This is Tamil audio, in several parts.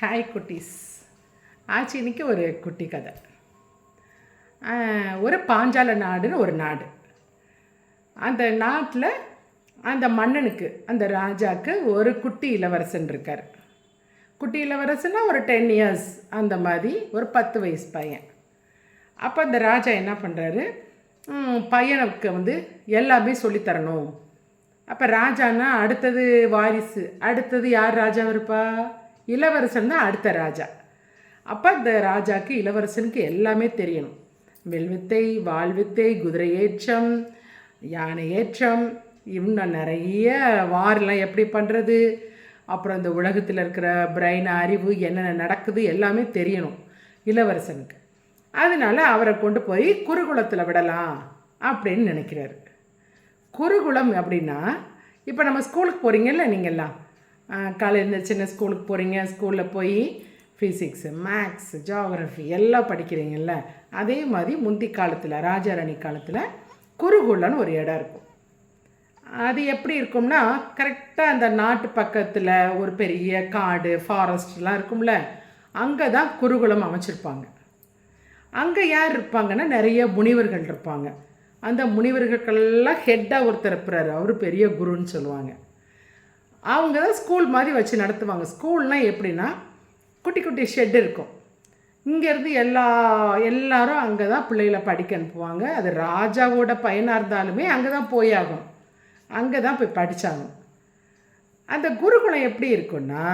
ஹாய் குட்டீஸ். ஆச்சு இன்றைக்கி ஒரு குட்டி கதை. ஒரு பாஞ்சால நாடுன்னு ஒரு நாடு. அந்த நாட்டில் அந்த மன்னனுக்கு அந்த ராஜாக்கு ஒரு குட்டி இளவரசன் இருக்கார். குட்டி இளவரசன்னா ஒரு டென் இயர்ஸ் அந்த மாதிரி ஒரு பத்து வயசு பையன். அப்போ அந்த ராஜா என்ன பண்ணுறாரு பையனுக்கு வந்து எல்லாமே சொல்லித் தரணும் அப்போ ராஜான்னா அடுத்தது வாரிசு. அடுத்தது யார் ராஜா இருப்பா? இளவரசன் தான் அடுத்த ராஜா. அப்போ இந்த ராஜாக்கு இளவரசனுக்கு எல்லாமே தெரியணும். வில்வித்தை வாழ்வித்தை குதிரை ஏற்றம் யானை ஏற்றம் இன்னும் நிறைய வாரெலாம் எப்படி பண்ணுறது அப்புறம் இந்த உலகத்தில் இருக்கிற பிரெயின் அறிவு என்னென்ன நடக்குது எல்லாமே தெரியணும் இளவரசனுக்கு. அதனால அவரை கொண்டு போய் குருகுலத்தில் விடலாம் அப்படின்னு நினைக்கிறாரு. குருகுலம் அப்படின்னா இப்போ நம்ம ஸ்கூலுக்கு போகிறீங்கல்ல நீங்கள்லாம் காலையில் சின்ன ஸ்கூலுக்கு போகிறீங்க ஸ்கூலில் போய் ஃபிசிக்ஸு மேக்ஸ் ஜியாகிரஃபி எல்லாம் படிக்கிறீங்கல்ல அதே மாதிரி முந்தி காலத்தில் ராஜாராணி காலத்தில் குருகுலம்னு ஒரு இடம் இருக்கும். அது எப்படி இருக்கும்னா கரெக்டாக அந்த நாட்டு பக்கத்தில் ஒரு பெரிய காடு ஃபாரஸ்ட்லாம் இருக்கும்ல அங்கே தான் குருகுலம் அமைச்சிருப்பாங்க. அங்கே யார் இருப்பாங்கன்னா நிறைய முனிவர்கள் இருப்பாங்க. அந்த முனிவர்களுக்கெல்லாம் ஹெட்டாக ஒருத்தர் இருப்பார் அவர் பெரிய குருன்னு சொல்லுவாங்க. அவங்க தான் ஸ்கூல் மாதிரி வச்சு நடத்துவாங்க. ஸ்கூல்னால் எப்படின்னா குட்டி குட்டி ஷெட் இருக்கும். இங்கேருந்து எல்லா எல்லாரும் அங்கே தான் பிள்ளைகளை படிக்க அனுப்புவாங்க. அது ராஜாவோட பையனாக இருந்தாலுமே அங்கே தான் போய் அங்கே தான் போய் படித்தாங்க அந்த குருகுலம் எப்படி இருக்குன்னா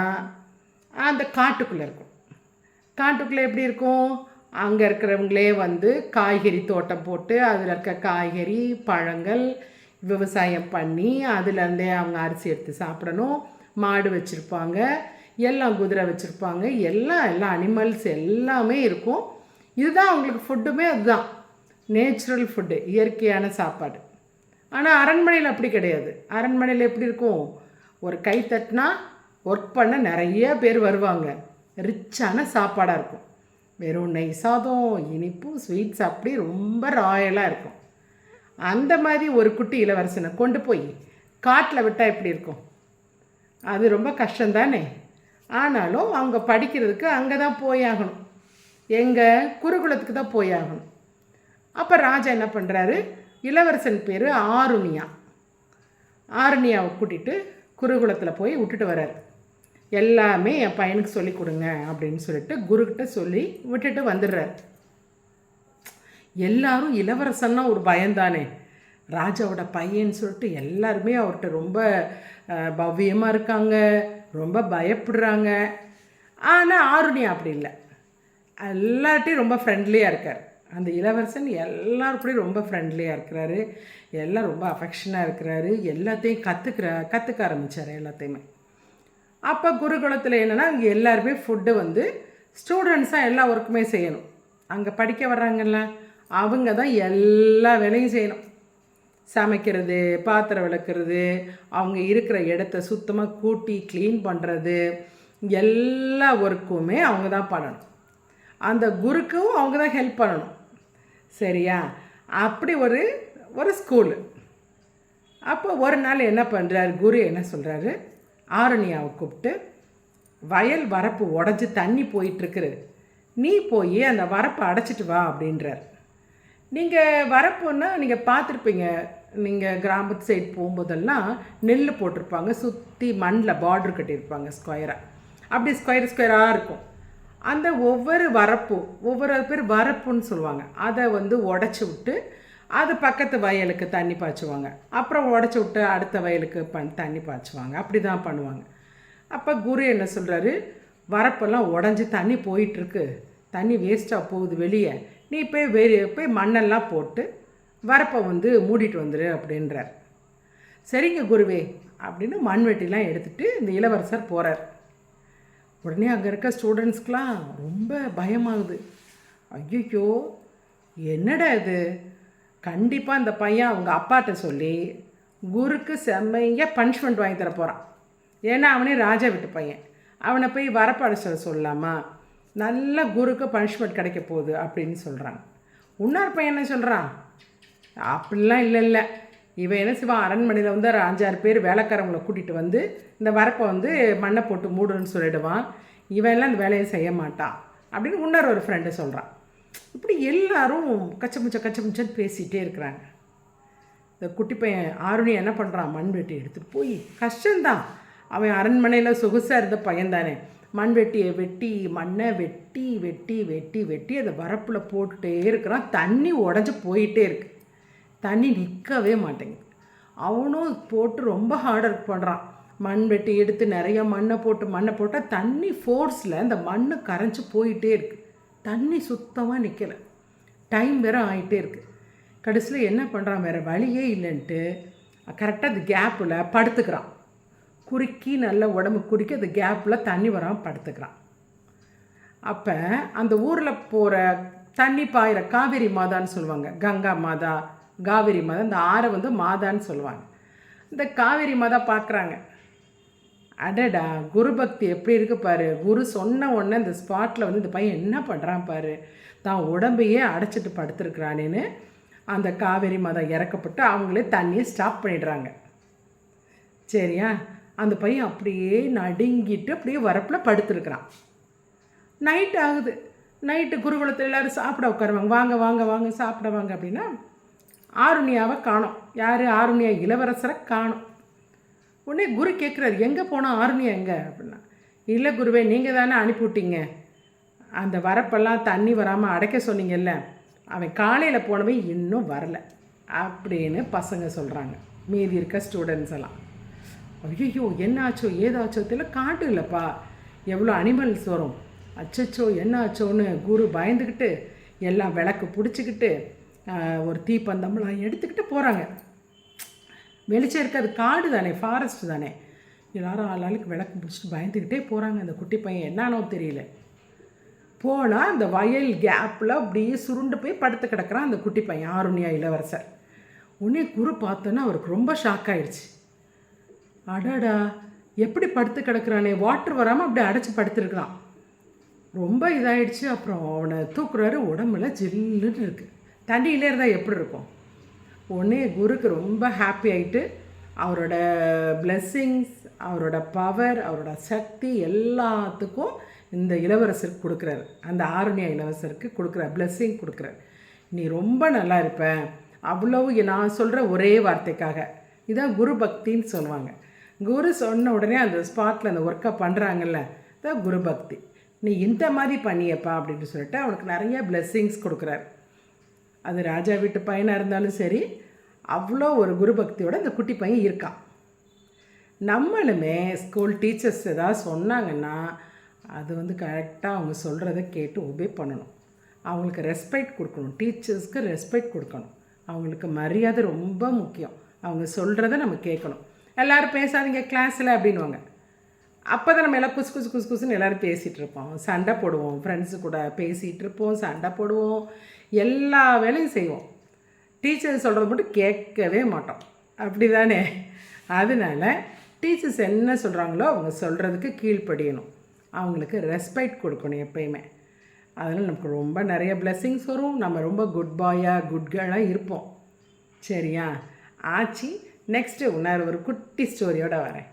அந்த காட்டுக்குள்ளே இருக்கும். காட்டுக்குள்ளே எப்படி இருக்கும்? அங்கே இருக்கிறவங்களே வந்து காய்கறி தோட்டம் போட்டு அதில் இருக்க காய்கறி பழங்கள் விவசாயம் பண்ணி அதுலேருந்தே அவங்க அரிசி எடுத்து சாப்பிடணும். மாடு வச்சுருப்பாங்க எல்லாம் குதிரை வச்சுருப்பாங்க எல்லாம் எல்லா அனிமல்ஸ் எல்லாமே இருக்கும். இதுதான் அவங்களுக்கு ஃபுட்டுமே அதுதான். நேச்சுரல் ஃபுட்டு இயற்கையான சாப்பாடு. ஆனால் அரண்மனையில் அப்படி கிடையாது. அரண்மனையில் எப்படி இருக்கும்? ஒரு கை தட்டினா ஒர்க் பண்ண நிறைய பேர் வருவாங்க. ரிச்சான சாப்பாடாக இருக்கும். வெறும் நெய் சாதம் இனிப்பும் ஸ்வீட்ஸ் அப்படி ரொம்ப ராயலாக இருக்கும். அந்த மாதிரி ஒரு குட்டி இளவரசனை கொண்டு போய் காட்டில் விட்டால் எப்படி இருக்கும்? அது ரொம்ப கஷ்டம்தானே? ஆனாலும் அவங்க படிக்கிறதுக்கு அங்கே தான் போயாகணும். எங்கள் குருகுலத்துக்கு தான் போயாகணும். அப்போ ராஜா என்ன பண்ணுறாரு இளவரசன் பேர் ஆருணியா. ஆருணியாவை கூட்டிகிட்டு குருகுலத்தில் போய் விட்டுட்டு வர்றாரு. எல்லாமே என் பையனுக்கு சொல்லி கொடுங்க அப்படின்னு சொல்லிட்டு குருக்கிட்ட சொல்லி விட்டுட்டு வந்துடுறாரு. எல்லாரும் இளவரசன்னா ஒரு பயந்தானே. ராஜாவோட பையன்னு சொல்லிட்டு எல்லாருமே அவர்கிட்ட ரொம்ப பவ்யமாக இருக்காங்க ரொம்ப பயப்படுறாங்க. ஆனால் ஆருணி அப்படி இல்லை. எல்லார்ட்டையும் ரொம்ப ஃப்ரெண்ட்லியாக இருக்கார். அந்த இளவரசன் எல்லாருக்கூடையும் ரொம்ப ஃப்ரெண்ட்லியாக இருக்கிறாரு. எல்லாம் ரொம்ப அஃபெக்ஷனாக இருக்கிறாரு. எல்லாத்தையும் கற்றுக்கிற கற்றுக்க ஆரம்பித்தார் எல்லாத்தையுமே. அப்போ குருகுலத்தில் என்னென்னா அங்கே எல்லாருமே ஃபுட்டு வந்து ஸ்டூடெண்ட்ஸாக எல்லா ஒர்க்குமே செய்யணும். அங்கே படிக்க வர்றாங்கல்ல அவங்க தான் எல்லா வேலையும் செய்யணும். சமைக்கிறது பாத்திரம் விளக்குறது அவங்க இருக்கிற இடத்த சுத்தமாக கூட்டி க்ளீன் பண்ணுறது எல்லா ஒர்க்குமே அவங்க தான் பண்ணணும். அந்த குருக்கும் அவங்க தான் ஹெல்ப் பண்ணணும். சரியா? அப்படி ஒரு ஒரு ஸ்கூலு அப்போ ஒரு நாள் என்ன பண்ணுறாரு குரு என்ன சொல்கிறாரு ஆரணியாவை கூப்பிட்டு வயல் வரப்பு உடஞ்சி தண்ணி போயிட்டுருக்குரு நீ போய் அந்த வரப்பை அடைச்சிட்டு வா அப்படின்றார். நீங்கள் வரப்புன்னா நீங்கள் பார்த்துருப்பீங்க நீங்கள் கிராமத்து சைடு போகும்போதெல்லாம் நெல் போட்டிருப்பாங்க. சுற்றி மண்ணில் பார்டர் கட்டியிருப்பாங்க ஸ்கொயராக அப்படி ஸ்கொயர் ஸ்கொயராக இருக்கும். அந்த ஒவ்வொரு வரப்பு ஒவ்வொரு பேர் வரப்புன்னு சொல்லுவாங்க. அதை வந்து உடச்சி விட்டு அது பக்கத்து வயலுக்கு தண்ணி பாய்ச்சுவாங்க. அப்புறம் உடச்சி விட்டு அடுத்த வயலுக்கு பண் தண்ணி பாய்ச்சுவாங்க. அப்படி தான் பண்ணுவாங்க. அப்போ குரு என்ன சொல்கிறாரு வரப்பெல்லாம் உடஞ்சி தண்ணி போயிட்டுருக்கு தண்ணி வேஸ்ட்டாக போகுது வெளியே. நீ போய் வெறி போய் மண்ணெல்லாம் போட்டு வரப்பை வந்து மூடிட்டு வந்துடு அப்படின்றார். சரிங்க குருவே அப்படின்னு மண்வெட்டிலாம் எடுத்துகிட்டு இந்த இளவரசர் போகிறார் உடனே அங்கே இருக்க ஸ்டூடெண்ட்ஸ்க்கெலாம் ரொம்ப பயமாகுது. ஐயோ என்னடா இது? கண்டிப்பாக அந்த பையன் அவங்க அப்பாட்ட சொல்லி குருக்கு செம்மையாக பனிஷ்மெண்ட் வாங்கி தர போகிறான் ஏன்னா அவனே ராஜா விட்டு பையன். அவனை போய் வரப்பாட சொல்ல சொல்லலாமா நல்ல குருக்கு பனிஷ்மெண்ட் கிடைக்க போகுது அப்படின்னு சொல்கிறாங்க உன்னார் பையன் என்ன சொல்கிறான் அப்படிலாம் இல்லை இல்லை. இவன் என்ன செய்வான்? அரண்மனையில் வந்து ஒரு அஞ்சாறு பேர் வேலைக்காரவங்களை கூட்டிகிட்டு வந்து இந்த வரப்பை வந்து மண்ணை போட்டு மூடுன்னு சொல்லிடுவான். இவன் எல்லாம் இந்த வேலையை செய்ய மாட்டான். அப்படின்னு இன்னொரு ஒரு ஃப்ரெண்டு சொல்கிறான் இப்படி எல்லாரும் கச்சமுச்ச கச்சமுச்சன்னு பேசிகிட்டே இருக்கிறாங்க. இந்த குட்டி பையன் ஆருணி என்ன பண்ணுறான் மண் வெட்டி எடுத்துகிட்டு போய் கஷ்டந்தான் அவன் அரண்மனையில் சொகுசாக இருந்த பையன் தானே மண்வெட்டியை வெட்டி மண்ணை வெட்டி வெட்டி வெட்டி வெட்டி அதை வரப்பில் போட்டுகிட்டே இருக்கிறான். தண்ணி உடஞ்சி போயிட்டே இருக்கு. தண்ணி நிற்கவே மாட்டேங்குது. அவனும் போட்டு ரொம்ப ஹார்ட் ஒர்க் பண்ணுறான் மண் வெட்டி எடுத்து நிறைய மண்ணை போட்டு மண்ணை போட்டால் தண்ணி ஃபோர்ஸில் அந்த மண் கரைஞ்சி போயிட்டே இருக்கு. தண்ணி சுத்தமாக நிற்கலை டைம் வேறு ஆகிட்டே இருக்குது கடைசியில் என்ன பண்ணுறான் வேறு வழியே இல்லைன்ட்டு கரெக்டாக அது கேப்பில் படுத்துக்கிறான். குறுக்கி நல்ல உடம்பு குறுக்கி அந்த கேப்பில் தண்ணி வராமல் படுத்துக்கிறான். அப்போ அந்த ஊரில் போகிற தண்ணி பாயிற காவேரி மாதான்னு சொல்லுவாங்க. கங்கா மாதா காவேரி மாதா இந்த ஆறை வந்து மாதான்னு சொல்லுவாங்க. இந்த காவேரி மாதா பார்க்குறாங்க. அடடா குரு பக்தி எப்படி இருக்கு பாரு. குரு சொன்ன உடனே இந்த ஸ்பாட்டில் வந்து இந்த பையன் என்ன பண்ணுறான் பாரு. தான் உடம்பையே அடைச்சிட்டு படுத்துருக்குறானேன்னு அந்த காவேரி மாதம் இறக்கப்பட்டு அவங்களே தண்ணியை ஸ்டாப் பண்ணிடுறாங்க. சரியா? அந்த பையன் அப்படியே நடுங்கிட்டு அப்படியே வரப்பில் படுத்துருக்குறான். நைட் ஆகுது. நைட்டு குருகுலத்தில் எல்லோரும் சாப்பிட உட்காருவாங்க. வாங்க வாங்க வாங்க சாப்பிட வாங்க அப்படின்னா ஆருணியாவை காணும். யார்? ஆருணியா இளவரசரை காணும். உடனே குரு கேட்குறாரு எங்கே போனால் ஆருணியா எங்கே? அப்படின்னா இல்லை குருவே நீங்கள் தானே அனுப்பிவிட்டீங்க அந்த வரப்பெல்லாம் தண்ணி வராமல் அடைக்க சொன்னீங்கல்ல அவன் காலையில் போனவன் இன்னும் வரலை. அப்படின்னு பசங்க சொல்கிறாங்க மீதி இருக்க ஸ்டூடெண்ட்ஸ் எல்லாம். ஐயோ என்னாச்சோ ஏதாச்சோ தெரியல. காட்டு இல்லைப்பா. எவ்வளோ அனிமல்ஸ் வரும். அச்சச்சோ என்னாச்சோன்னு குரு பயந்துக்கிட்டு எல்லாம் விளக்கு பிடிச்சிக்கிட்டு ஒரு தீப்பந்தம்லாம் எடுத்துக்கிட்டு போகிறாங்க வெளிச்சம் இருக்காது காடு தானே ஃபாரஸ்ட் தானே. எல்லாரும் ஆளாளுக்கு விளக்கு பிடிச்சிட்டு பயந்துக்கிட்டே போகிறாங்க அந்த குட்டி பையன் என்னானோ தெரியல. போனால் அந்த வயல் கேப்பில் அப்படியே சுருண்டு போய் படுத்து கிடக்கிறான் அந்த குட்டி பையன் ஆருணியா இளவரசர். உடனே குரு பார்த்தோன்னா அவருக்கு ரொம்ப ஷாக் ஆயிடுச்சு. அடாடா எப்படி படுத்து கிடக்குறானே? வாட்டர் வராமல் அப்படி அடைச்சி படுத்துருக்கலாம் ரொம்ப இதாயிடுச்சு. அப்புறம் அவனை தூக்குறாரு. உடம்புல ஜில்லுன்னு இருக்குது தண்ணியிலே இருந்தால் எப்படி இருக்கும்? உடனே குருக்கு ரொம்ப ஹாப்பி ஆகிட்டு அவரோட பிளெஸ்ஸிங்ஸ் அவரோட பவர் அவரோட சக்தி எல்லாத்துக்கும் இந்த இளவரசருக்கு கொடுக்குறாரு. அந்த ஆரண்ய இளவரசருக்கு கொடுக்குற பிளெஸ்ஸிங் கொடுக்குறாரு. நீ ரொம்ப நல்லா இருப்ப. அவ்வளவு நான் சொல்கிற ஒரே வார்த்தைக்காக. இதான் குரு பக்தின்னு சொல்லுவாங்க. குரு சொன்ன உடனே அந்த ஸ்பாட்டில் அந்த ஒர்க்கை பண்ணுறாங்கல்ல த குரு பக்தி. நீ இந்த மாதிரி பண்ணியப்பா அப்படின்னு சொல்லிட்டு அவனுக்கு நிறைய பிளெஸ்ஸிங்ஸ் கொடுக்குறாரு. அது ராஜா வீட்டு பையனாக இருந்தாலும் சரி அவ்வளோ ஒரு குரு பக்தியோட அந்த குட்டி பையன் இருக்கான் நம்மளுமே ஸ்கூல் டீச்சர்ஸ் ஏதாவது சொன்னாங்கன்னா அது வந்து கரெக்டாக அவங்க சொல்கிறத கேட்டு ஒபே பண்ணணும். அவங்களுக்கு ரெஸ்பெக்ட் கொடுக்கணும். டீச்சர்ஸ்க்கு ரெஸ்பெக்ட் கொடுக்கணும். அவங்களுக்கு மரியாதை ரொம்ப முக்கியம். அவங்க சொல்கிறத நம்ம கேட்கணும். எல்லோரும் பேசாதீங்க கிளாஸில் அப்படின்வாங்க அப்போ தான் நம்ம எல்லாம் குசு குசு குசு குசுன்னு எல்லோரும் பேசிகிட்டு இருப்போம். சண்டை போடுவோம். ஃப்ரெண்ட்ஸு கூட பேசிகிட்டு இருப்போம் சண்டை போடுவோம். எல்லா வேலையும் செய்வோம். டீச்சர் சொல்கிறது மட்டும் கேட்கவே மாட்டோம். அப்படி தானே அதனால் டீச்சர்ஸ் என்ன சொல்கிறாங்களோ அவங்க சொல்கிறதுக்கு கீழ்ப்படியணும். அவங்களுக்கு ரெஸ்பெக்ட் கொடுக்கணும் எப்பயுமே. அதனால் நமக்கு ரொம்ப நிறைய பிளெஸ்ஸிங்ஸ் வரும். நம்ம ரொம்ப குட் பாயாக குட் கேர்ளாக இருப்போம். சரியா? ஆச்சு நெக்ஸ்ட்டு இன்னொரு ஒரு குட்டி ஸ்டோரியோடு வரேன்.